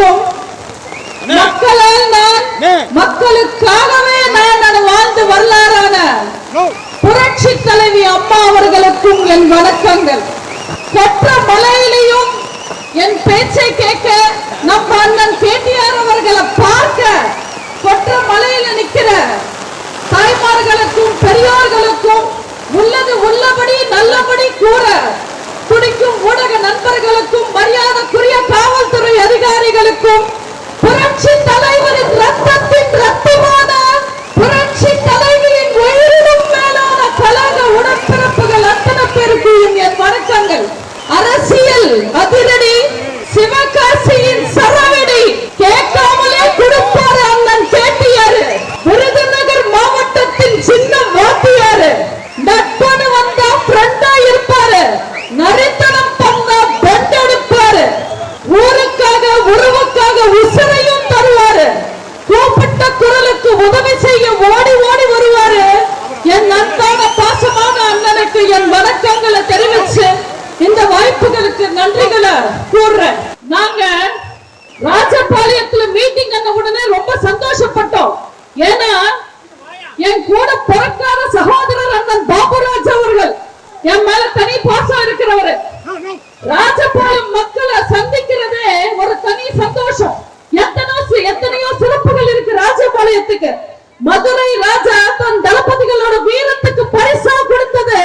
அவர்களுக்கும் மக்களால் நான் மக்களுக்காகவே நான் நான் வாழ்ந்து வரலாறான புரட்சி தலைவி அம்மா அவர்களுக்கும் என் வணக்கங்கள். கொற்ற மலையிலையும் என் பேச்சை கேட்க நம்ம அண்ணன் கேட்டியார் அவர்களை பார்க்க கொற்ற மலையில நிக்கிற தாய்மார்களுக்கும் பெரியோர்களுக்கும் உள்ளது உள்ளபடி நல்லபடி கூற துடிக்கும் ஊடக நண்பர்களுக்கும் மரியாதைக்குரிய காவல்துறை அதிகாரிகளுக்கும் புரட்சி ஓடி ஓடி வருவாரு. என் அன்பான பாசமான அண்ணனுக்கு என் வணக்கங்களை தெரிவிச்சு இந்த வாய்ப்புகளுக்கு நன்றிகளை கூறுறேன். நாங்க ராஜபாளையத்துல மீட்டிங் பண்ண உடனே ரொம்ப சந்தோஷப்பட்டோம். ஏன்னா என் கூட பிறக்காத சகோதரர் அண்ணன் பாபுராஜ் அவர்கள் என் மேல தனி பாசம் இருக்கிறவரு. ராஜபாளையம் மக்களை சந்திக்கிறதே ஒரு தனி சந்தோஷம். எத்தனையோ எத்தனையோ சிறப்புகள் இருக்கு ராஜபாளையத்துக்கு. மதுரை ராஜா தன் தளபதிகளோட வீரத்துக்கு பரிசா கொடுத்தது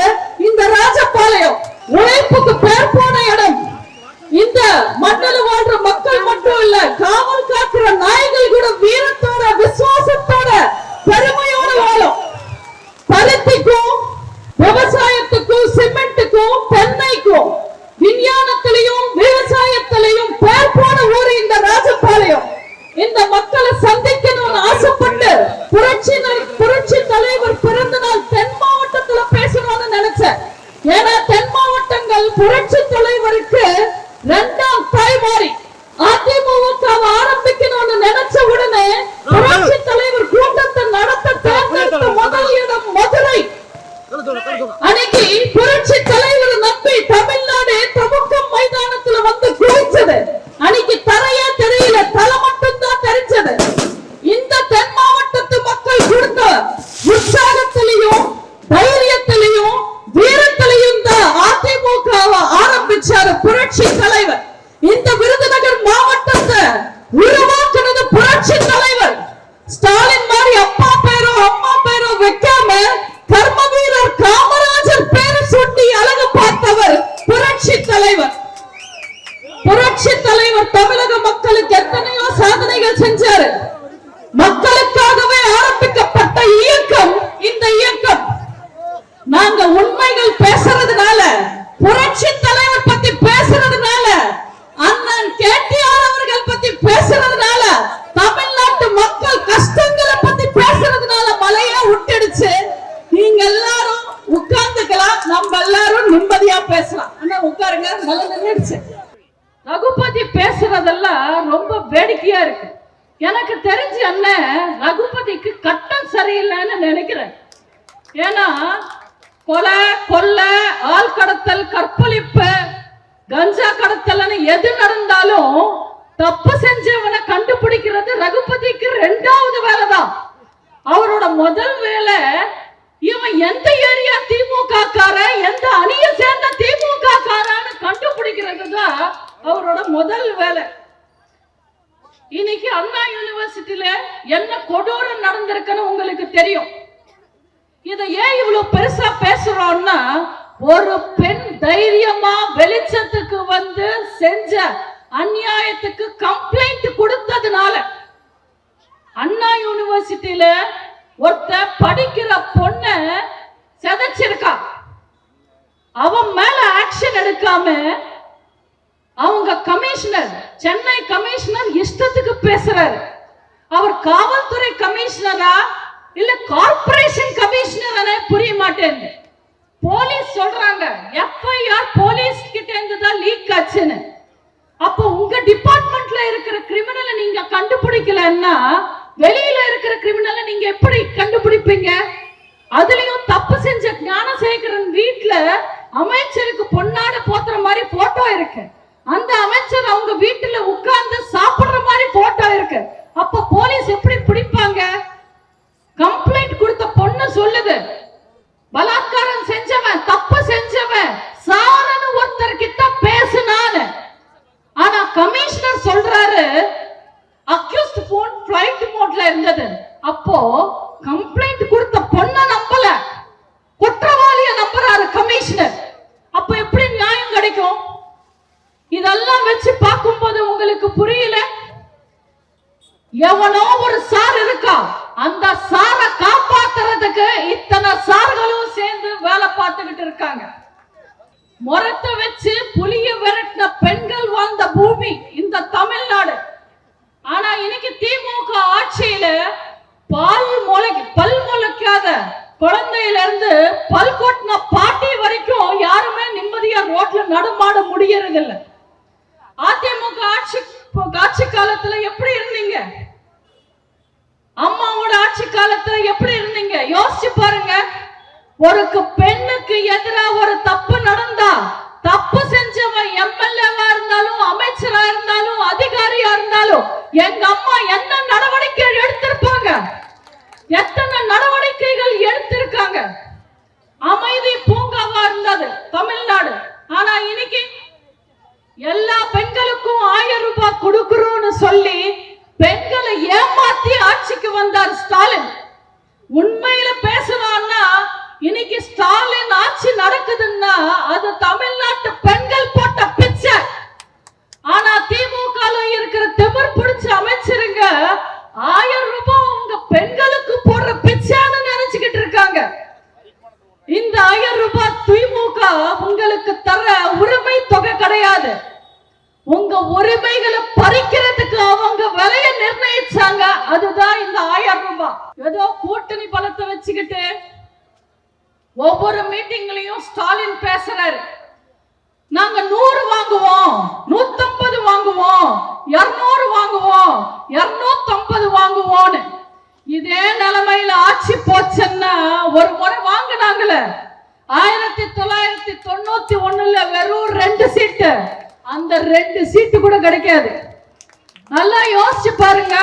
கொலை கொள்ளை ஆள் கடத்தல் கற்பழிப்பு கஞ்சா கடத்தல்னு எது நடந்தாலும் தப்பு செஞ்சவனை கண்டுபிடிக்கிறது ரகுபதிக்கு ரெண்டாவது வேலை தான் அவரோட முதல் வேலை இவன் எந்த ஏரியா திமுக கார எந்த அணிய சேர்ந்த திமுக காரான்னு கண்டுபிடிக்கிறது தான் அவரோட முதல் வேலை. இன்னைக்கு அண்ணா யூனிவர்சிட்டியில என்ன கொடூரம் நடந்திருக்குன்னு உங்களுக்கு தெரியும். இதை ஏன் இவ்வளவு பெருசா பேசுறோம்னா ஒரு பெண் தைரியமா வெளிச்சத்துக்கு வந்து செஞ்ச அநியாயத்துக்கு கம்ப்ளைண்ட் கொடுத்ததுனால அண்ணா யூனிவர்சிட்டியில ஒருத்த படிக்கிற பொண்ண செதைச்சிருக்கா. அவன் மேல ஆக்ஷன் எடுக்காம அவங்க கமிஷனர் சென்னை கமிஷனர் இஷ்டத்துக்கு பேசுறாரு. அவர் காவல்துறை கமிஷனரா இல்ல கார்பரேஷன் கமிஷனர் புரிய மாட்டேங்குது போலீஸ் சொல்றாங்க எஃப்ஐஆர் போலீஸ் கிட்ட இருந்து தான் லீக் ஆச்சுன்னு. அப்போ உங்க டிபார்ட்மெண்ட்ல இருக்கிற கிரிமினலை நீங்க கண்டுபிடிக்கலன்னா வெளியில இருக்கிற கிரிமினலை நீங்க எப்படி கண்டுபிடிப்பீங்க? அதுலயும் தப்பு செஞ்ச ஞானசேகரன் வீட்டுல அமைச்சருக்கு பொன்னாட போத்துற மாதிரி போட்டோ இருக்கு. அந்த அமைச்சர் அவங்க வீட்டுல உட்கார்ந்து சாப்பிடுற மாதிரி போட்டோ இருக்கு. அப்ப போலீஸ் எப்படி பிடிப்பாங்க? எவனோ ஒரு சார் இருக்கா? அந்த சாரை காப்பாத்துறதுக்கு இத்தனை சார்களும் சேர்ந்து வேலை பார்த்துக்கிட்டு இருக்காங்க. முரத்தை வச்சு புலிய விரட்டின பெண்கள் வாழ்ந்த பூமி இந்த தமிழ்நாடு. ஆனா இன்னைக்கு திமுக ஆட்சியில பால் முளை பல் முளைக்காத குழந்தையில இருந்து பல் கொட்டின பாட்டி வரைக்கும் யாருமே நிம்மதியா ரோட்ல நடமாட முடியறதில்ல. அதிமுக ஆட்சி ஆட்சி காலத்துல எப்படி இருந்தீங்க? அம்மாவோட ஆட்சி காலத்துல எப்படி இருந்தீங்க? யோசிச்சு பாருங்க. ஒரு பெண்ணுக்கு எதிராக ஒரு தப்பு நடந்தா தப்பு செஞ்சவன் எம்எல்ஏவா இருந்தாலும் அமைச்சரா இருந்தாலும் அதிகாரியா இருந்தாலும் எங்க அம்மா என்ன நடவடிக்கை எடுத்திருப்பாங்க? எத்தனை நடவடிக்கைகள் எடுத்திருக்காங்க? அமைதி பூங்காவா இருந்தது தமிழ்நாடு. ஆனா இன்னைக்கு எல்லா பெண்களுக்கும் ஆயிரம் ரூபாய் கொடுக்கிறோம்னு சொல்லி பெண்களை ஏமாத்தி ஆட்சிக்கு வந்தார் ஸ்டாலின். உண்மையில பேசணும்னா இன்னைக்கு ஸ்டாலின் ஆட்சி நடக்குதுன்னா அது தமிழ்நாட்டு பெண்கள் போட்ட பிச்சை ஆனா திமுக ல இருக்கிற திமிர் பிடிச்ச அமைச்சருங்க ஆயிரம் ரூபாய் உங்க பெண்களுக்கு போடுற பிச்சைன்னு நினைச்சுக்கிட்டு இருக்காங்க இந்த ஆயிரம் ரூபாய் திமுக உங்களுக்கு தர உரிமை தொகை கிடையாது உங்க உரிமைகளை பறிக்கிறதுக்கு அவங்க விலைய நிர்ணயிச்சாங்க அதுதான் இந்த ஆயிரம் ரூபாய் ஏதோ கூட்டணி பலத்தை வச்சுக்கிட்டு ஒவ்வொரு மீட்டிங்லயும் ஸ்டாலின் பேசுறாரு நாங்க நூறு வாங்குவோம் நூத்தம்பது வாங்குவோம். இருநூறு வாங்குவோம். இருநூத்தம்பது வாங்குவோம்னு. இதே நிலைமையில ஆட்சி போச்சுன்னா ஒரு முறை வாங்கினாங்களே. ஆயிரத்தி தொள்ளாயிரத்தி தொண்ணூத்தி ஒண்ணுல வெறும் ரெண்டு சீட்டு. அந்த ரெண்டு சீட்டு கூட கிடைக்காது. நல்லா யோசிச்சு பாருங்க.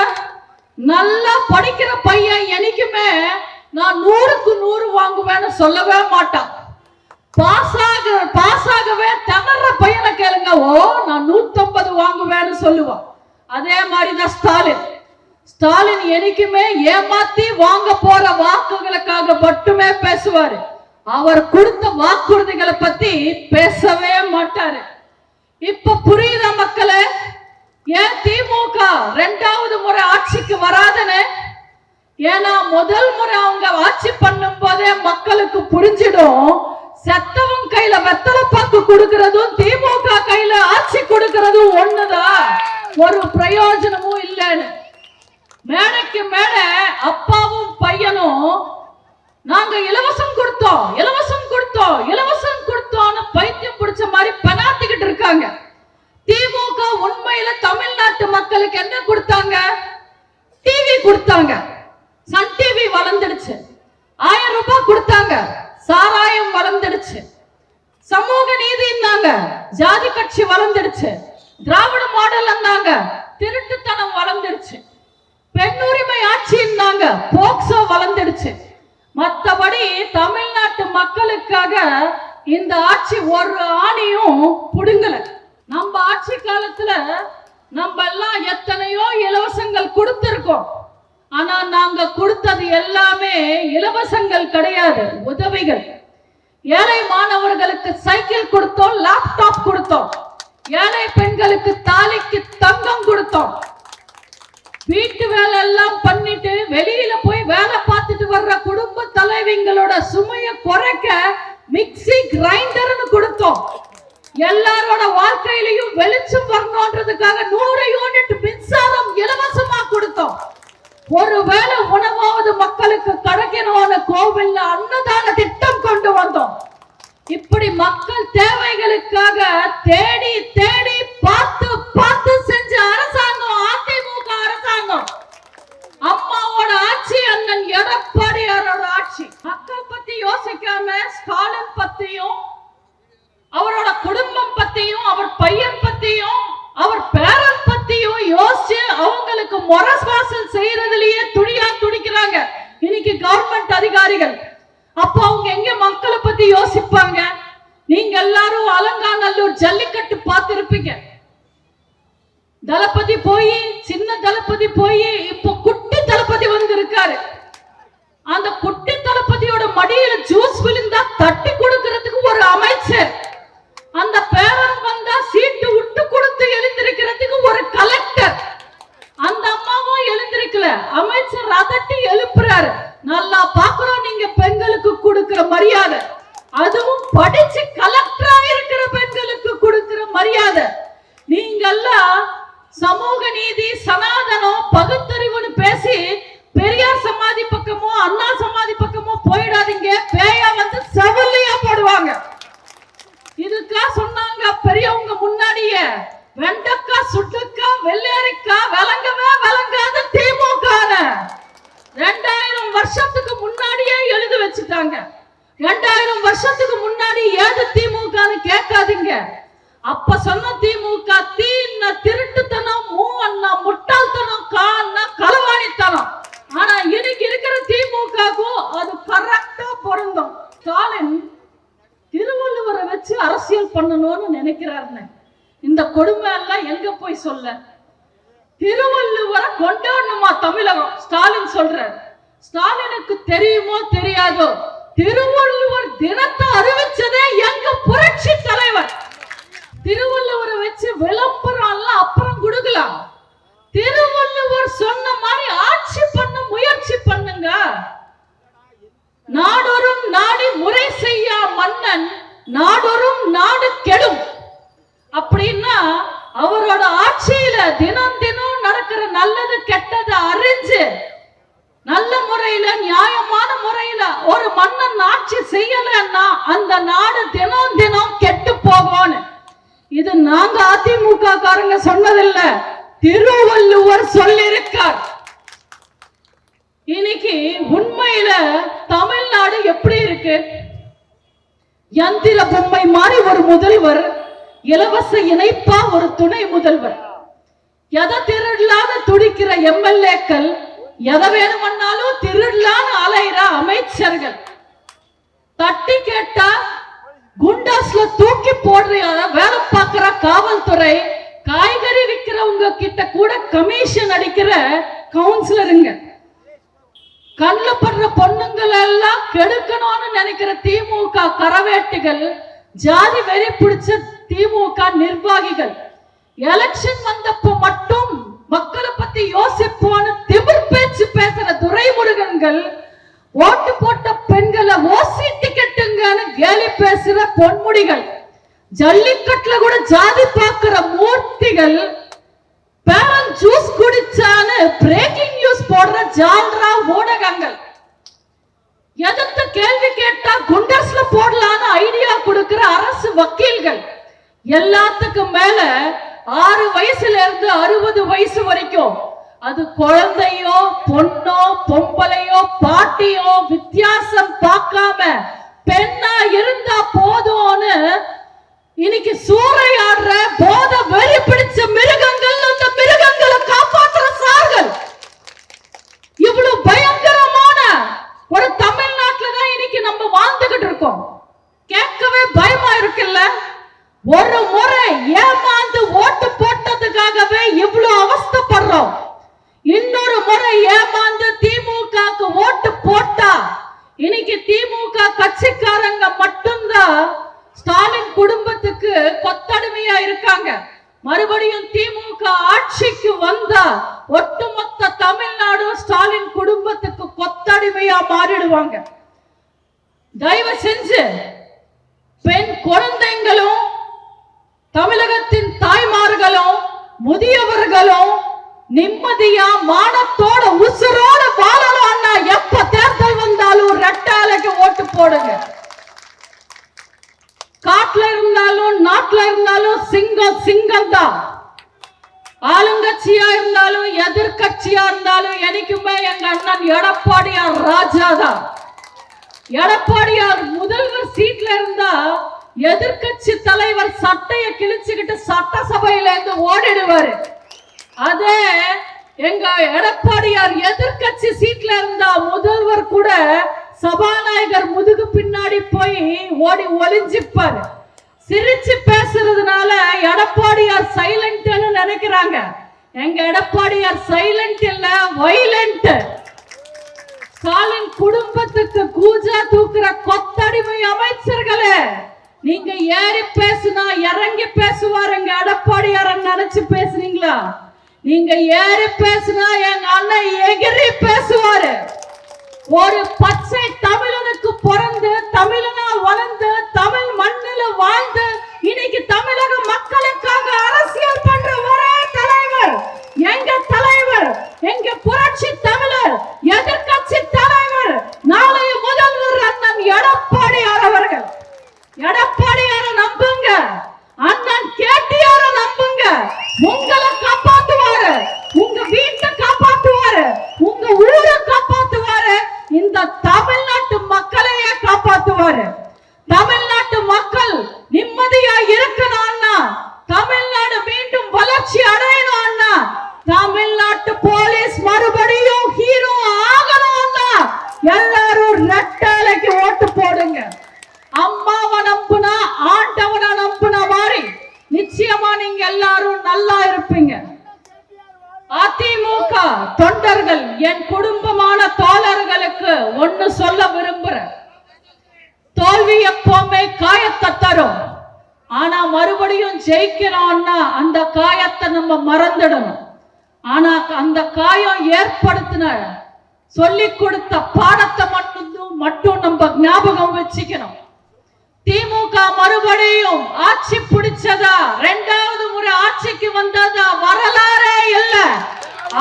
நல்லா படிக்கிற பையன் என்னைக்குமே நான் நூறுக்கு நூறு வாங்குவேன்னு சொல்லவே மாட்டான். பாஸ் ஆக பாஸ் ஆகவே திணற பையனை கேளுங்க. ஓ நான் நூத்தம்பது வாங்குவேன்னு சொல்லுவான் அதே மாதிரிதான் ஸ்டாலின். ஸ்டாலின் என்னைக்குமே ஏமாத்தி வாங்க போற வாக்குகளுக்காக மட்டுமே பேசுவாரு. அவர் கொடுத்த வாக்குறுதிகளை பத்தி பேசவே மாட்டாரு. இப்ப புரியுதா மக்களே? ஏன் திமுக ரெண்டாவது முறை ஆட்சிக்கு வராதுன்னு? ஏன்னா முதல் முறை அவங்க ஆட்சி பண்ணும் போதே மக்களுக்கு புரிஞ்சிடும். செத்தவன் கையில வெத்தலை பாக்கு கொடுக்கறதும் திமுக கையில ஆட்சி கொடுக்கறதும் ஒண்ணுதான். ஒரு பிரயோஜனமும் இல்லைன்னு. மேடைக்கு மேடை அப்பாவும் பையனும் நாங்க இலவசம் கொடுத்தோம் இலவசம் கொடுத்தோம் இலவசம் கொடுத்தோம்னு பைத்தியம் பிடிச்ச மாதிரி பெனாத்திக்கிட்டு இருக்காங்க. திமுக உண்மையில தமிழ்நாட்டு மக்களுக்கு என்ன கொடுத்தாங்க? டிவி கொடுத்தாங்க. சன் டிவி வளர்ந்துடுச்சு. ஆயிரம் ரூபாய் கொடுத்தாங்க. சாராயம் வளர்ந்துடுச்சு. சமூக நீதின்னாங்க ஜாதி கட்சி வளர்ந்துடுச்சு. திராவிட மாடல் இருந்தாங்க திருட்டுத்தனம் வளர்ந்துடுச்சு. பெண் உரிமை ஆட்சின்னாங்க போக்சோ வளர்ந்துடுச்சு. மத்தபடி தமிழ்நாட்டு மக்களுக்காக இந்த ஆட்சி ஒரு ஆணியும் புடுங்கல. நம்ம ஆட்சி காலத்துல நம்ம எல்லாம் எத்தனையோ இலவசங்கள் கொடுத்திருக்கோம். ஆனா நாங்க கொடுத்தது எல்லாமே இலவசங்கள் கிடையாது உதவிகள். ஏழை மாணவர்களுக்கு சைக்கிள் கொடுத்தோம் லேப்டாப் கொடுத்தோம். ஏழை பெண்களுக்கு தாலிக்கு தங்கம் கொடுத்தோம். வீட்டு வேலை எல்லாம் பண்ணிட்டு வெளியில போய் வேலை பார்த்துட்டு வர்ற குடும்ப தலைவிங்களோட சுமையை குறைக்க மிக்ஸி கிரைண்டர்னு கொடுத்தோம். எல்லாரோட வாழ்க்கையிலையும் வெளிச்சம் வரணுன்றதுக்காக நூறு யூனிட் மின்சாரம் இலவசமா கொடுத்தோம் ஒருவேளை உணவாவது மக்களுக்கு கிடைக்கணும்னு கோவில்ல அன்னதான திட்டம் கொண்டு வந்தோம் இப்படி மக்கள் தேவைகளுக்காக தேடி தேடி பார்த்து பார்த்து செஞ்ச அரசாங்கம் அதிமுக அரசாங்கம் அம்மாவோட ஆட்சி அண்ணன் எடப்பாடியாரோட ஆட்சி மக்கள் பத்தி யோசிக்காம ஸ்டாலின் பத்தியும் அவரோட குடும்பம் பத்தியும் அவர் பையன் பத்தியும் அவர் பேரன் பத்தியும் யோசிச்சு அவங்களுக்கு முரஸ்வாசல் செய்யறதுலயே துணியா துடிக்கிறாங்க இன்னைக்கு கவர்மெண்ட் அதிகாரிகள். அப்ப அவங்க எங்க மக்களை பத்தி யோசிப்பாங்க? நீங்க எல்லாரும் அலங்காநல்லூர் ஜல்லிக்கட்டு பார்த்திருப்பீங்க. தளபதி போய் சின்ன தளபதி போய் இப்ப குட்டி தளபதி வந்து இருக்காரு அந்த குட்டி தளபதியோட மடியில ஜூஸ் விழுந்தா தட்டி கொடுக்கறதுக்கு ஒரு அமைச்சர். அந்த பேரன் வந்தா சீட்டு விட்டு கொடுத்து எழுந்திருக்கிறதுக்கு ஒரு கலெக்டர் அந்த அமைச்சர் அதட்டி எழுப்புறாரு. நல்லா பாக்குறோம் நீங்க பெண்களுக்கு கொடுக்கிற மரியாதை. அதுவும் படிச்சு கலெக்டரா இருக்கிற பெண்களுக்கு கொடுக்கிற மரியாதை. நீங்கெல்லாம் சமூக நீதி சனாதனம் பகுத்தறிவுன்னு பேசி பெரியார் சமாதி பக்கமோ அண்ணா சமாதி பக்கமோ போயிடாதீங்க. பேயா வந்து செவல்லையா போடுவாங்க. இதுக்கா சொன்னாங்க பெரியவங்க முன்னாடியே. வெண்டக்காய் சுட்டுக்காய் வெள்ளேரிக்கா விளங்கவே விளங்காத திமுக ரெண்டாயிரம் வருஷத்துக்கு முன்னாடியே எழுதி வச்சுட்டாங்க. ரெண்டாயிரம் வருஷத்துக்கு முன்னாடி ஏது திமுகன்னு கேட்காதீங்க. அப்ப சொன்ன திமுக தீன திருட்டுத்தனம் மூவண்ணா முட்டாள்தனம் கான்னா களவாணித்தனம். ஆனா இன்னைக்கு இருக்கிற திமுகவுக்கும் அது கரெக்டா பொருந்தும். ஸ்டாலின் திருவள்ளுவரை வச்சு அரசியல் பண்ணணும்னு நினைக்கிறாருன்னு. இந்த கொடுமை எல்லாம் எங்க போய் சொல்ல? திருவள்ளுவரை கொண்டாடணுமா தமிழகம்? ஸ்டாலின் சொல்ற ஸ்டாலினுக்கு தெரியுமோ தெரியாதோ? திருவள்ளுவர் தின அறிவிச்சதே எங்க புரட்சி தலைவர் திருவள்ளுவரை வச்சு விளம்பரம் எல்லாம் அப்புறம் கொடுக்கலாம் திருவள்ளுவர் சொன்ன மாதிரி ஆட்சி பண்ண முயற்சி பண்ணுங்க நாடொரும் நாடி முறை செய்யா மன்னன் நாடொரும் நாடு கெடும் அப்படின்னா அவரோட ஆட்சியில தினம் தினம் நடக்கிற நல்லது கெட்டது அறிஞ்சு நல்ல முறையில நியாயமான முறையில ஒரு மன்னன் ஆட்சி செய்யலன்னா அந்த நாடு தினம் தினம் கெட்டு போகும்னு இது நாங்க அதிமுக காரங்க சொன்னதில்ல. திருவள்ளுவர் சொல்லிருக்கார் இன்னைக்கு உண்மையில தமிழ்நாடு எப்படி இருக்கு? யந்திர பொம்மை மாதிரி ஒரு முதல்வர் இலவச இணைப்பா ஒரு துணை முதல்வர். எதை திருடலான்னு துடிக்கிற எம்எல்ஏக்கள் எதை வேணுமன்னாலும் திருடலான்னு அலையிற அமைச்சர்கள். தட்டி கேட்டா குண்டாஸ்ல தூக்கி போடுற வேலை பார்க்கிற காவல்துறை காய்கறி விக்கிறவங்க கிட்ட கூட கமிஷன் அடிக்கிற கவுன்சிலருங்க கண்ணுல படுற பொண்ணுங்களை எல்லாம் கெடுக்கணும்னு நினைக்கிற திமுக கரவேட்டுகள் ஜாதி வெறி பிடிச்ச திமுக நிர்வாகிகள். எலெக்ஷன் வந்தப்போ மட்டும் மக்களை பத்தி யோசிப்போன்னு திமிர் பேச்சு பேசுற துரைமுருகன்கள் ஓட்டு போட்ட பெண்களை ஓசி டிக்கெட்டுங்கன்னு கேலி பேசுற பொன்முடிகள் ஜல்லிக்கட்டுல கூட ஜாதி பார்க்கிற மூர்த்திகள் பேரன் ஜூஸ் குடிச்சான்னு பிரேக்கிங் நியூஸ் போடுற ஜால்ரா ஊடகங்கள். எதிர்த்து கேள்வி கேட்டா குண்டர்ஸ்ல போடலான்னு ஐடியா கொடுக்கிற அரசு வக்கீல்கள். எல்லாத்துக்கும் மேல ஆறு வயசுல இருந்து அறுபது வயசு வரைக்கும் அது குழந்தையோ பொண்ணோ பொம்பளையோ பாட்டியோ வித்தியாசம் பார்க்காம பெண்ணா இருந்தா போதும்னு இன்னைக்கு சூறையாடுற போத வெறி பிடிச்ச மிருகங்கள் அந்த மிருகங்களை காப்பாற்றுற சார்கள். இவ்வளவு பயங்கரமான ஒரு தமிழ்நாடு தான் இன்னைக்கு நம்ம வாழ்ந்துகிட்டு இருக்கோம் கேட்கவே பயமா இருக்குல்ல ஒரு முறை ஏமாந்து ஓட்டு போட்டதுக்காகவே இவ்வளவு அவஸ்தைப்படுறோம் இன்னொரு முறை ஏமாந்து திமுகக்கு ஓட்டு போட்டா இன்னைக்கு திமுக கட்சிக்காரங்க மட்டும்தான் ஸ்டாலின் குடும்பத்துக்கு கொத்தடிமையா இருக்காங்க மறுபடியும் திமுக ஆட்சிக்கு வந்தா ஒட்டுமொத்த தமிழ்நாடும் ஸ்டாலின் குடும்பத்துக்கு கொத்தடிமையா மாறிடுவாங்க தயவு செஞ்சு பெண் குழந்தைங்களும் தமிழகத்தின் தாய்மார்களும் முதியவர்களும் நிம்மதியா மானத்தோட உசுரோட அண்ணா. எப்ப தேர்தல் வந்தாலும் ரெட்டாலைக்கு ஓட்டு போடுங்க. காட்டுல இருந்தாலும் நாட்டுல இருந்தாலும் சிங்கம் சிங்கம் தான். ஆளுங்கட்சியா இருந்தாலும் எதிர்கட்சியா இருந்தாலும் எனக்குமே எங்க அண்ணன் எடப்பாடியார் ராஜா தான். எடப்பாடியார் முதல்வர் சீட்ல இருந்தா எதிர்க்கட்சி தலைவர் சட்டைய கிழிச்சுக்கிட்டு சட்டசபையில இருந்து ஓடிடுவாரு. அதே எங்க எடப்பாடியார் எதிர்க்கட்சி சீட்ல இருந்தா முதல்வர் கூட சபாநாயகர் முதுகு பின்னாடி போய் ஓடி ஒளிஞ்சிப்பாரு. சிரிச்சு பேசுறதுனால எடப்பாடியார் சைலண்ட்னு நினைக்கிறாங்க. எங்க எடப்பாடியார் சைலண்ட் இல்ல வைலண்ட் ஸ்டாலின் குடும்பத்துக்கு கூஜா தூக்குற கொத்தடிமை அமைச்சர்களே. நீங்க ஏறி பேசுனா இறங்கி பேசுவாருங்க. அடப்பாடி யாரன் நினைச்சு பேசுறீங்களா நீங்க ஏறி பேசுனா எங்க அண்ணன் எகிரி பேசுவாரு. ஒரு பச்சை தமிழனுக்கு பிறந்து தமிழனா வளர்ந்து தமிழ் மண்ணில வாழ்ந்து இன்னைக்கு தமிழக மக்களுக்காக அரசியல் பண்ற ஒரே தலைவர் எங்க தலைவர் எங்க புரட்சி தமிழர் எதிர்கட்சி தலைவர் நாளைய முதல்வர் அண்ணன் எடப்பாடி அவர்கள். எடப்பாடியார நம்புங்க. அண்ணன் கேட்டியார நம்புங்க. உங்களை காப்பாத்துவாரு. உங்க வீட்டை காப்பாத்துவாரு. உங்க ஊரை காப்பாத்துவாரு. தோல்வி காயத்தை தரும் ஆனா மறுபடியும் ஜெயிக்கிறோம்னா அந்த காயத்தை நம்ம மறந்துடணும் ஆனா அந்த காயம் ஏற்படுத்தின சொல்லி கொடுத்த பாடத்தை மட்டும் மட்டும் நம்ம ஞாபகம் வச்சுக்கணும். திமுக மறுபடியும் ஆட்சி பிடிச்சதா? ரெண்டாவது முறை ஆட்சிக்கு வந்ததா? வரலாறே இல்ல.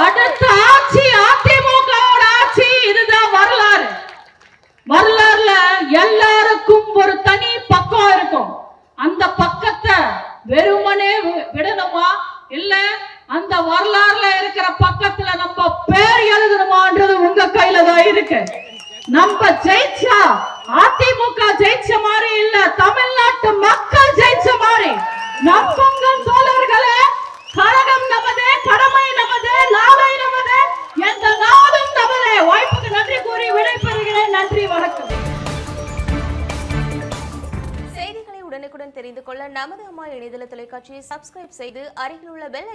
அடுத்த ஆட்சி அதிமுக ஆட்சி இதுதான் வரலாறு. வரலாறுல எல்லாருக்கும் ஒரு தனி பக்கம் இருக்கும். அந்த பக்கத்தை வெறுமனே